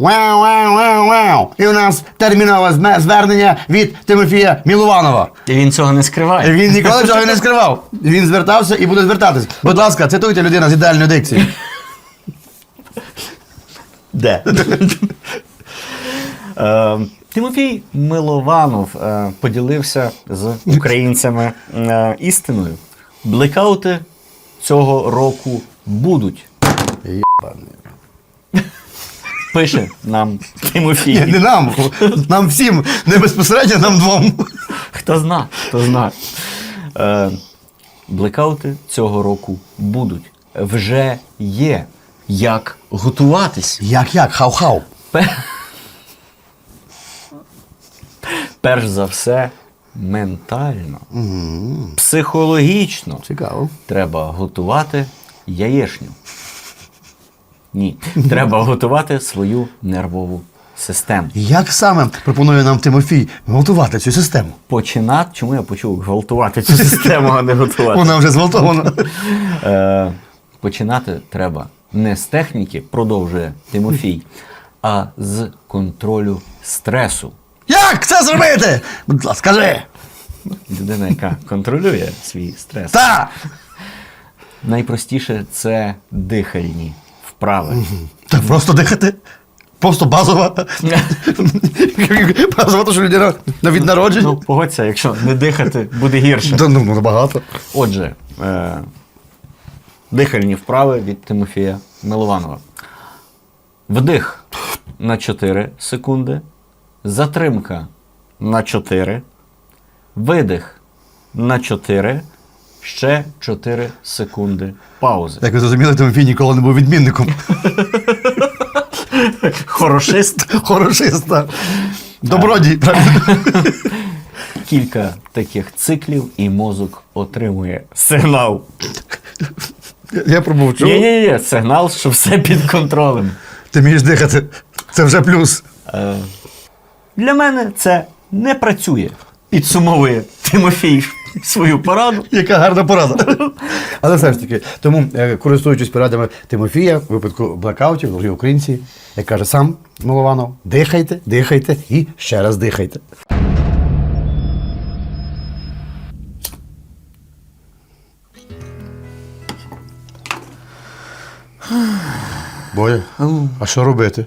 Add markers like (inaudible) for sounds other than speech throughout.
Вау, вау, вау, вау. І у нас термінове звернення від Тимофія Мілованова. І він цього не скриває. Він ніколи цього не скривав. Він звертався і буде звертатись. Будь ласка, цитуйте людина з ідеальною дикцією. (laughs) Де? (laughs) Е, Тимофій Милованов е, поділився з українцями е, істиною. Блекаути цього року будуть. Пише нам Ні, не нам. Нам всім. Не безпосередньо нам двом. Хто зна, хто зна. Е, Блекаути цього року будуть. Вже є. Як готуватись? Як як? Хау-хау. Перш за все, ментально, психологічно Цікаво. треба готувати яєшню. Ні, треба готувати свою нервову систему. Як саме пропонує нам Тимофій готувати цю систему? Починати, чому я почув гвалтувати цю систему, а не готувати? Вона вже зґвалтована. Е, починати треба не з техніки, продовжує Тимофій, а з контролю стресу. Як це зробити? Будь ласка, скажи. Людина, яка контролює свій стрес. Та! Найпростіше це дихальні вправи. Так просто дихати. Просто базова. (laughs) Базова, то що людина на від народження. Ну, погодься, якщо не дихати, буде гірше. Да, ну, набагато. Отже, е, дихальні вправи від Тимофія Милованова. Вдих на 4 секунди, затримка на 4, видих на 4, ще 4 секунди паузи. Як ви зрозуміли, Тимофій ніколи не був відмінником. Хорошист. Хорошиста. Добродій, правильно? Кілька таких циклів і мозок отримує сигнал. Я промовчу. Ні, ні, ні, сигнал, що все під контролем. Ти вмієш дихати. Це вже плюс. Е, Для мене це не працює. Підсумовує Тимофій свою пораду. Яка гарна порада. Але все ж таки, тому, е, користуючись порадами Тимофія, в випадку блекаутів, дорогі українці, як каже сам Милованов, дихайте, дихайте і ще раз дихайте. Боя, а що робити?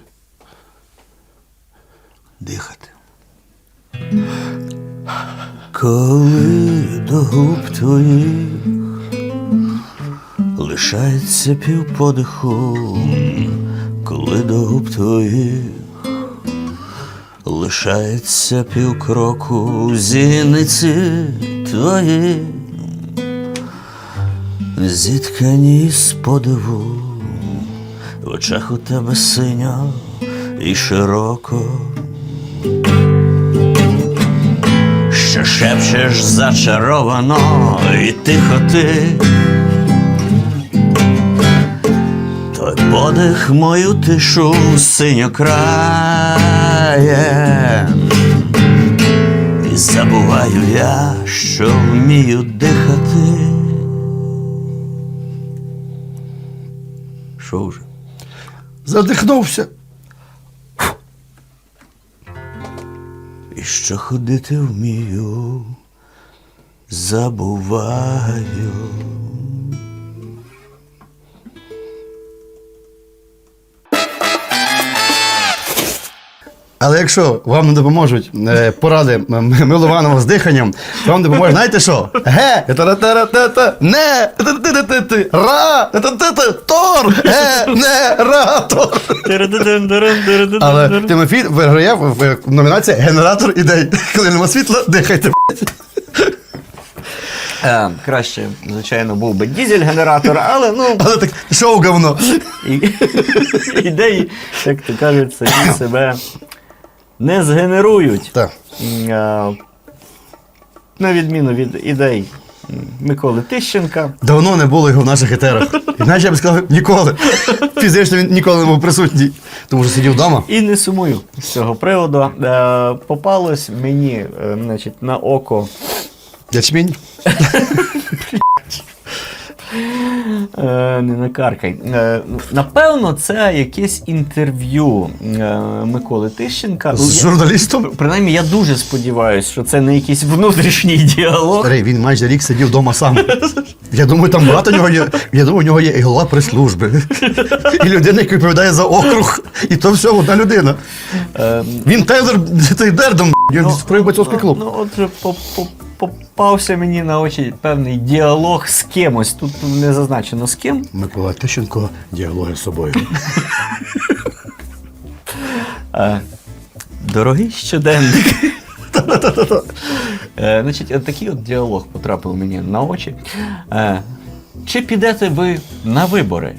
Дихати. Коли до губ твоїх лишається півподиху, коли до губ твоїх лишається півкроку зіниці твої, зіткані з подиву, в очах у тебе синьо і широко. Що шепчеш зачаровано і тихо ти. Той подих мою тишу синьо крає. І забуваю я, що вмію дихати. Що вже? Задихнувся. Що ходити вмію, забуваю. Але якщо вам не допоможуть е, поради Милованова з диханням, то вам допоможе, знаєте що? Ге, не, ра, тор, ге, не, ра, тор. Але Тимофій виграє в в номінації Генератор ідей. Коли нема світла, дихайте. Е, краще, звичайно, був би дізель-генератор, але ну Але так, шоу говно. і- (laughs) ідеї, як то кажуть, самі себе не згенерують. Так. Е, На відміну від ідей Миколи Тищенка. Давно не було його в наших етерах. Іначе я б сказав, ніколи. Фізично він ніколи не був присутній, тому що сидів вдома. І не сумую з цього приводу. Е, попалось мені е, значить, на око Ячмінь. (laughs) Е, не накаркай. Е, напевно, це якесь інтерв'ю е, Миколи Тищенка. З Я- журналістом. Принаймні, я дуже сподіваюся, що це не якийсь внутрішній діалог. Старий, він майже рік сидів вдома сам. Я думаю, там багато нього є. Я думаю, у нього є і голова прес-служби, і людина, яка відповідає за округ. І то все одна людина. Е, Він Тейлор цей дердом, він створив бойцовський клуб. Ну, отже, по- попався мені на очі певний діалог з кимось. Тут не зазначено з ким. Микола Тищенко, діалоги з собою. (laughs) Е, Дорогий щоденник. (laughs) Е, Значить, от такий от діалог потрапив мені на очі. Е, Чи підете ви на вибори?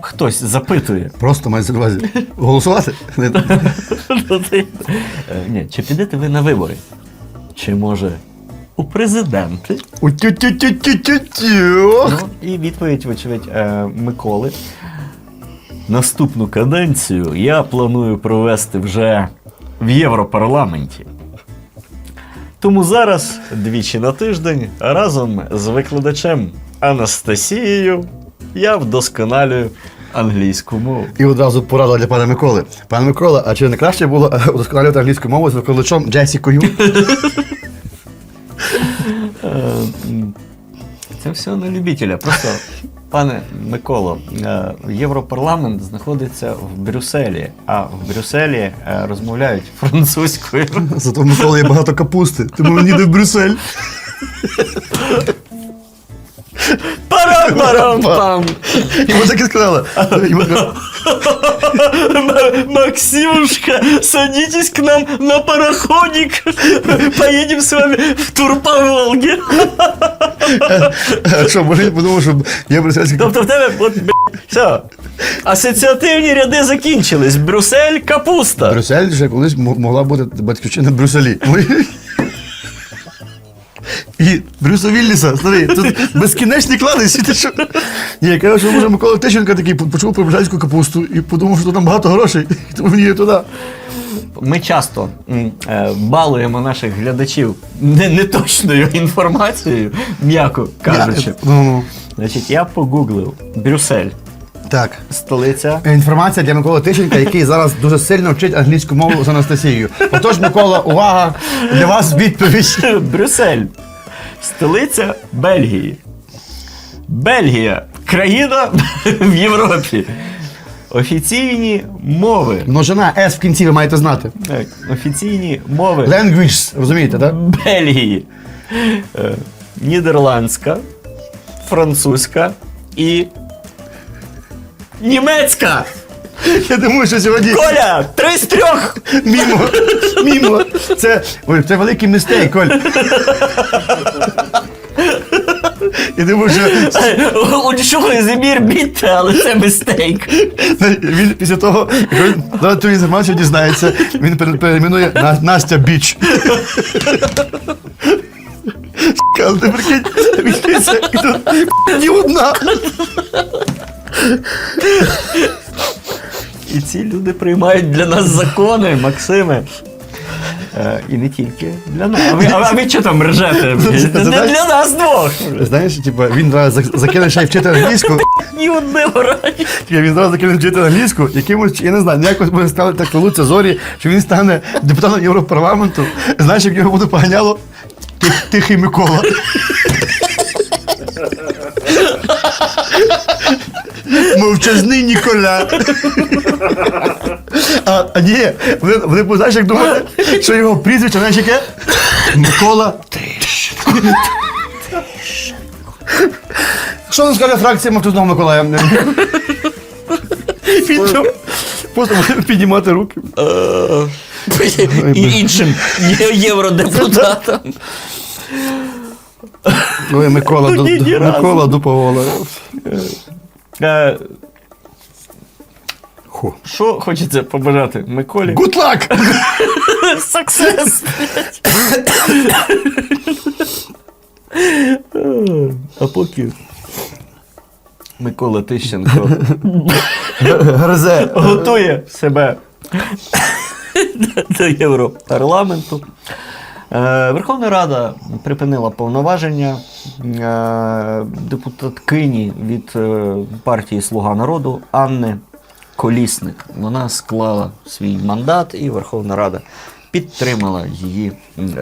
Хтось запитує. Просто мається на увазі. Голосувати? (laughs) Е, Ні, чи підете ви на вибори? Чи може у президенти? У-тю-тю-тю-тю-тю. Ну, і відповідь, вочевидь, е, Миколи. Наступну каденцію я планую провести вже в Європарламенті. Тому зараз двічі на тиждень разом з викладачем Анастасією я вдосконалюю англійську мову. І одразу порада для пана Миколи. Пане Микола, а чи не краще було е, удосконалювати англійську мову з викладачом Джесікою? (laughs) Це все на любителя. Просто, (laughs) пане Миколо, е, Європарламент знаходиться в Брюсселі, а в Брюсселі е, розмовляють (laughs) французькою. Зато в Микола є багато капусти, тому він їде в Брюссель. (laughs) Парам-парам-пам! Йому так і М- Максимушка, садитесь к нам на пароходик. Поедем с вами в тур по Волге. «А що, може, він подумав, що є брюссельський Тобто в тебе от, все. Асоціативні ряди закінчились. Брюссель, капуста. Брюссель вже колись могла бути батьківщина Брюсселі. І Брюса Вілліса, старий, тут безкінечні клади, ти що? Ні, я кажу, що може Микола Тищенко такий почув про брюссельську капусту і подумав, що там багато грошей, (laughs) тому він їде туди. Ми часто м, е, балуємо наших глядачів не, неточною інформацією, м'яко кажучи. Я- Ну, ну. Значить, я погуглив Брюссель, Так. столиця. Інформація для Миколи Тищенка, який зараз дуже сильно вчить англійську мову з Анастасією. Отож, Микола, увага! Для вас відповідь. Брюссель. Столиця Бельгії. Бельгія. Країна в Європі. Офіційні мови. Множина S в кінці ви маєте знати. Так, офіційні мови Language, розумієте, так? Бельгії. Е, Нідерландська, французька і. Німецька! Я думаю, що сьогодні Коля! Три з трьох! мімо. Мімо. Це, ой, це великий мистейк, Коль. Я думаю, що Учули зімір бітте, але це мистейк. він після того, як він ту інформацію дізнається, він пере- перейменує на Настя Біч. Але ти прикинь, і тут ні одна. І ці люди приймають для нас закони, Максиме. Е, і не тільки для нас. А ви, а ви що там ржете? (laughs) Не для нас двох. Знаєш, типу, він зараз зак- закине ще й вчити англійську. Ні одного раді. Він зараз закине вчити англійську, якимось, я не знаю, ніякось може стали так колуться зорі, що він стане депутатом Європарламенту. Знаєш, як його буде поганяло? Тих- Тихий Микола. Мовчазний Ніколя. А, а ні, вони, вони знаєш, як думати, що його прізвище, знаєш, яке? Микола Тищенко. Що не скаже фракція Мовчазного Миколая? Просто піднімати руки. І іншим є- євродепутатам. Ой, Микола, Ну, ду- ні, ні. Микола Дуповола. Е, Ху. Що хочеться побажати Миколі? Good luck! (laughs) Success! А поки Микола Тищенко Гризе. готує себе до Європарламенту. Е, Верховна Рада припинила повноваження е, депутаткині від е, партії Слуга народу Анни Колісник. Вона склала свій мандат, і Верховна Рада підтримала її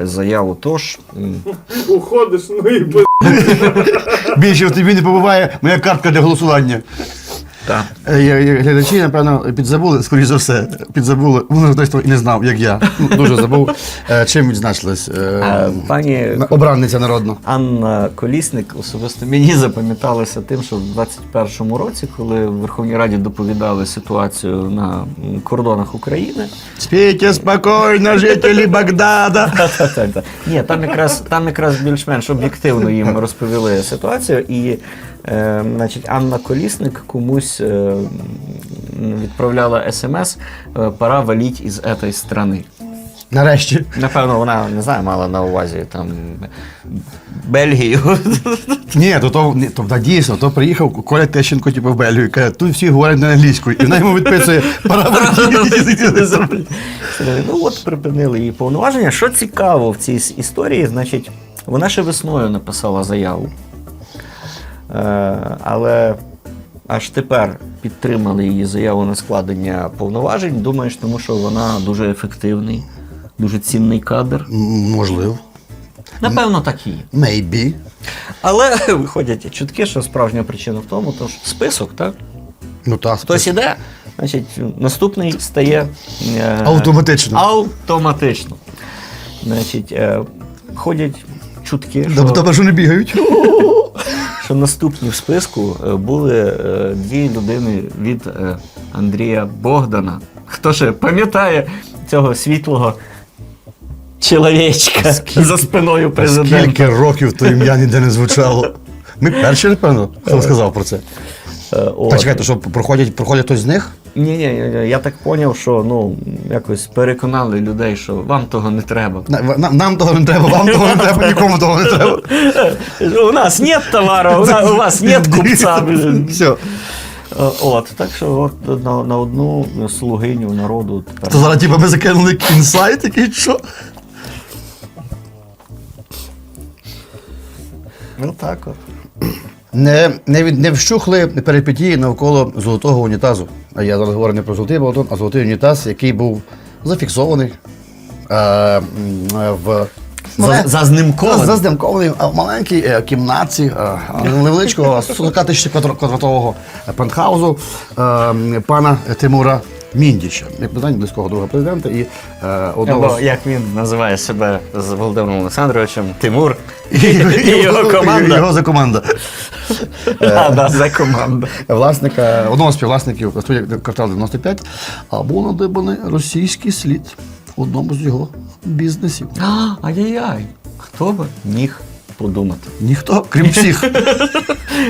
заяву. Тож Уходиш, ну і. Більше в тобі не побуває моя картка для голосування. Та. Е, я- я- Глядачі, напевно, підзабули, скоріш за все, підзабули. Вони ж і не знав, як я. Ну, Дуже забув. Е, Чим відзначилась Е, Пані обранниця народна. Анна Колісник особисто мені запам'яталася тим, що в 21-му році, коли в Верховній Раді доповідали ситуацію на кордонах України, Спійте спокійно, жителі Багдада. Ні, там якраз, там якраз більш-менш об'єктивно їм розповіли ситуацію. І е, значить, Анна Колісник комусь е, відправляла смс е, пора валіть із цієї страни. Нарешті. Напевно, вона не знаю, мала на увазі там Бельгію. Ні, то, то, то, та дійсно, то приїхав Коля Тещенко типу, в Бельгію і каже, тут всі говорять на англійською. І вона йому відписує пора. Ну от припинили її повноваження. Що цікаво в цій історії, значить, вона ще весною написала заяву. Е, але аж тепер підтримали її заяву на складення повноважень. Думаєш, тому що вона дуже ефективний, дуже цінний кадр. Можливо. Напевно, так і є. Maybe. Але (laughs) виходять чутки, що справжня причина в тому, то ж список, так? Ну так. Хтось іде, значить, наступний стає е, Автоматично. Автоматично. Значить, е, ходять чутки, що, добре, що не бігають. (laughs) що наступні в списку е, були е, дві людини від е, Андрія Богдана. Хто ще пам'ятає цього світлого чоловічка за спиною президента? Скільки років то ім'я ніде не звучало. Ми перші, напевно, хто сказав про це. Та чекайте, що проходять, проходять хтось з них? Ні, ні, я так зрозумів, що ну якось переконали людей, що вам того не треба. Нам, нам того не треба, вам того не треба, (laughs) нікому того не треба. У нас нет товару, у, вас нет купця. Все. От, так що от на, на одну слугиню народу То зараз типу, ми закинули інсайт, який що? Ну так от. Не, не, не вщухли перипетії навколо золотого унітазу. А я зараз говорю не про золотий балатон, а золотий унітаз, який був зафіксований е, е, в За, зазнимкований. Зазнимкований в маленькій е, кімнатці е, невеличкого 40 тисяч квадратового пентхаузу е, пана Тимура Міндіча, як питання близького друга президента і е, одного Або з- як він називає себе з Володимиром Олександровичем, Тимур і, і його команда. Його за команда. (laughs) А, да, за команда. Власника, одного з співвласників квартал 95, а був надибаний російський слід в одному з його бізнесів. (gasps) А, Ай-яй-яй. Хто би міг подумати? Ніхто, крім всіх. (laughs)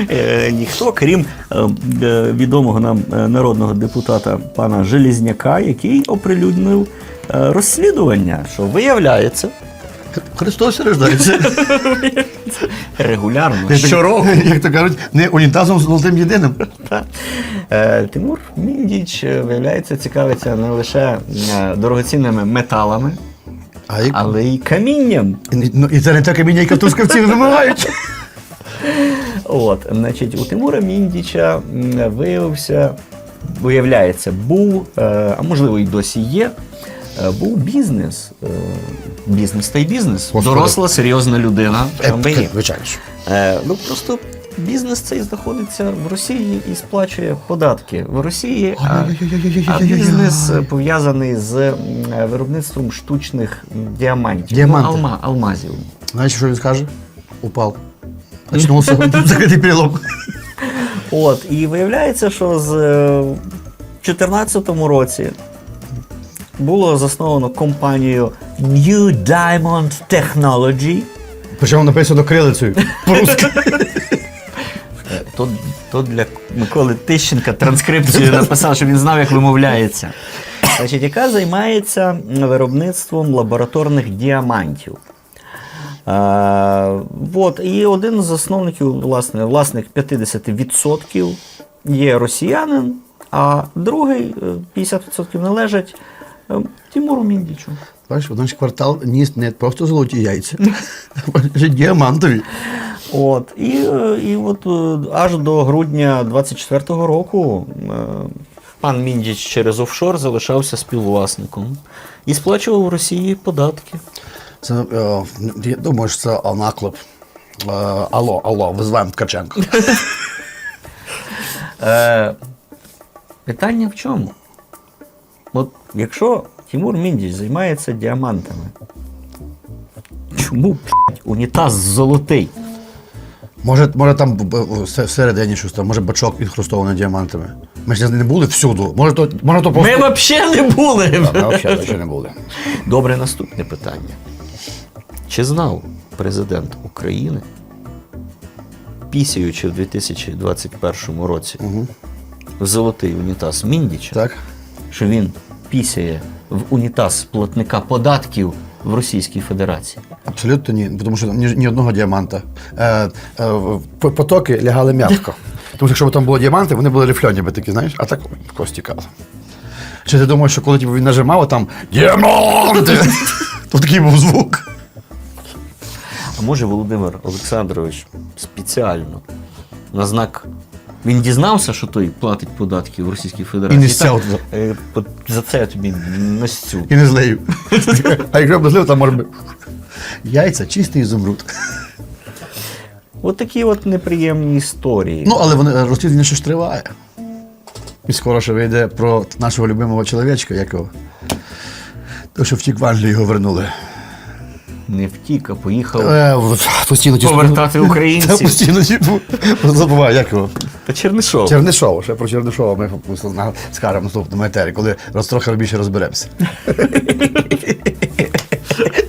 Е, ніхто, крім е, е, відомого нам народного депутата пана Желізняка, який оприлюднив розслідування, що виявляється Христос рождається. (laughs) регулярно щороку. Як то кажуть, не унітазом з золотим єдиним. Тимур Міндіч, виявляється, цікавиться не лише дорогоцінними металами, А але й камінням. Ну, і це не те каміння, яке в Трускавці вимивають. (laughs) От, значить, у Тимура Міндіча виявився, виявляється, був, е, а можливо і досі є, е, був бізнес. е, Бізнес та й бізнес. Доросла, серйозна людина. Звичайно. Ну просто бізнес цей знаходиться в Росії і сплачує податки в Росії. А, бізнес пов'язаний з виробництвом штучних діамантів. Діаманти. Ну, алма, алмазів. Знаєш, що він скаже? Упав. Очнувся, закритий перелом. От, і виявляється, що з е, 2014 році було засновано компанію New Diamond Technology. Причому написано крилицею. По-русски. Е, То, то для Миколи Тищенка транскрипцію написав, щоб він знав, як вимовляється. Значить, яка займається виробництвом лабораторних діамантів. Е, от, і один з засновників, власне, власник 50% є росіянин, а другий е, 50% належать е, Тимуру Міндічу. Бачиш, один ж квартал ніс не просто золоті яйця, а (laughs) діамантові. От, і, е, і от е, аж до грудня 24-го року е, пан Міндіч через офшор залишався співвласником і сплачував в Росії податки. Це, я думаю, що це наклеп. Алло, алло, визиваємо Ткаченко. (laughs) Питання в чому? От якщо Тимур Міндіч займається діамантами, чому блядь, унітаз золотий? Може, може там всередині щось там, може бачок інхрустований діамантами. Ми ж не були всюди. Може, то, може, то просто. Ми взагалі не були. Ми взагалі не були. Добре, наступне питання. Чи знав президент України, пісяючи в 2021 році в золотий унітаз Міндіча, Так? що він пісяє в унітаз платника податків в Російській Федерації? Абсолютно ні, тому що ні, ні одного діаманта. Е, е, потоки лягали м'яко. Тому що якщо б там були діаманти, вони були рифльоні би такі, знаєш, а так тако стікало. Чи ти думаєш, що коли типу, він нажимав, там діаманти, (laughs) то такий був звук. А може Володимир Олександрович спеціально на знак. Він дізнався, що той платить податки в Російській Федерації. І не так, е, За це я тобі настю. І не злею. А якщо б злив, там може би. Яйця чистий ізумруд. От такі от неприємні історії. Ну, але вони розслідування ще ж триває. І скоро ще вийде про нашого любимого чоловічка, якого. То, що втік в Англію, його вернули. Не втік, а поїхав Е, в- постійно ті повертати (laughs) Та українців. постійно типу, забуваю, як його. Та Чернишов. Чернишов, ще про Чернишова ми на- скажемо в наступному етері, коли роз трохи більше розберемося.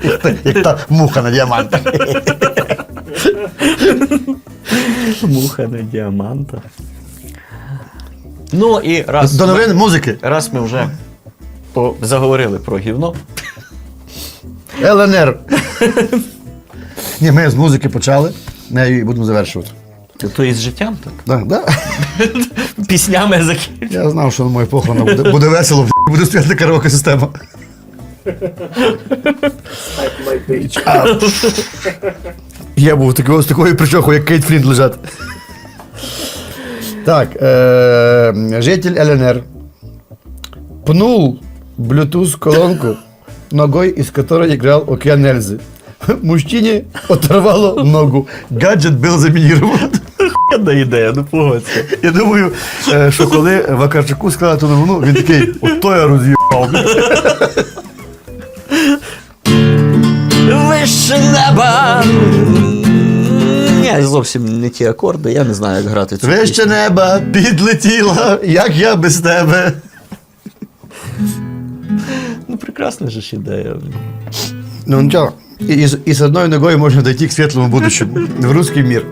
Як (laughs) та- Як та муха на діамантах. Муха на діамантах. Ну і раз, До новин музики. раз ми вже по- заговорили про гівно. ЛНР. Ні, ми з музики почали, нею і будемо завершувати. То, то із життям так. Да, да. (laughs) Піснями закінчили. Я знав, що на моїй похорону буде, буде весело, буде стояти караоке система. Я був такого, з такою причохою, як Кейт Флінт лежать. Так, е, житель ЛНР пнул Bluetooth колонку ногой, из которой играл Океан Эльзы. Мужчине оторвало ногу. Гаджет был заминирован. Одна ідея, ну погодься. Я думаю, що коли Вакарчуку сказали ту новину, він такий, ото я роз'їбав. Вище неба. Зовсім не ті акорди, я не знаю, як грати цю Вище пісню. неба підлетіла, як я без тебе. Ну, прекрасна же ж ідея. Ну нічого. З- і з одною ногою можна дойти к світлому будущому, в русський мір.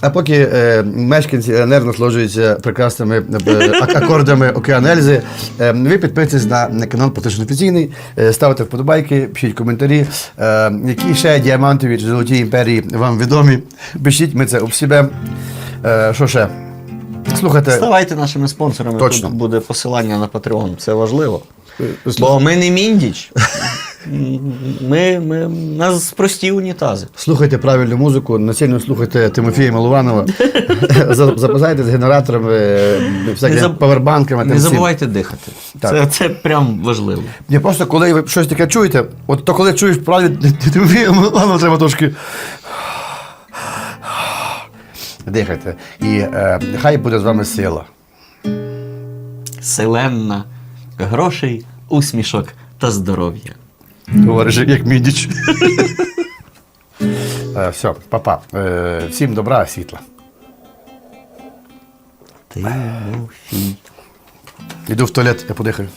А поки е, мешканці ЛНР насолоджуються прекрасними е, акордами океанельзи, е, ви підписуйтесь на, на канал Поточно офіційний, е, ставте вподобайки, пишіть коментарі, е, які ще діамантові чи золоті імперії вам відомі. Пишіть, ми це обсібемо. Е, що ще? Слухайте. Ставайте нашими спонсорами. Точно. Тут буде посилання на Patreon. Це важливо. Бо ми не міндіч. Ми, ми, у нас прості унітази. Слухайте правильну музику, насильно слухайте Тимофія Милованова, (laughs) За- запасайтесь генераторами, е, всякими заб- павербанками. Не забувайте дихати. Так. Це, це прям важливо. Ні, просто коли ви щось таке чуєте, от то коли чуєш правильно (laughs) Тимофія Милованова, треба трошки. Дихайте. І е, хай буде з вами сила. Селенна, грошей, усмішок та здоров'я. Говориш, як мідіч. Е, Все, папа. Е, Всім добра, світла. Тимофій. Іду в туалет, я подихаю.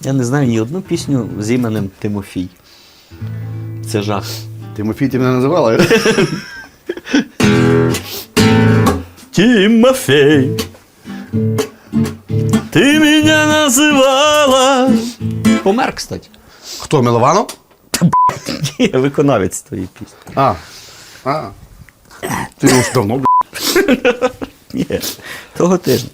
Я не знаю ні одну пісню з іменем Тимофій. Це жах. Тимофій, ти мене називала? (laughs) Тимофей, ти мене називала. Помер, кстати. Хто Милованов? Ні, виконавець твоєї пісні. А. А. Ти його ж давно, б***ь. Ні, того тижня.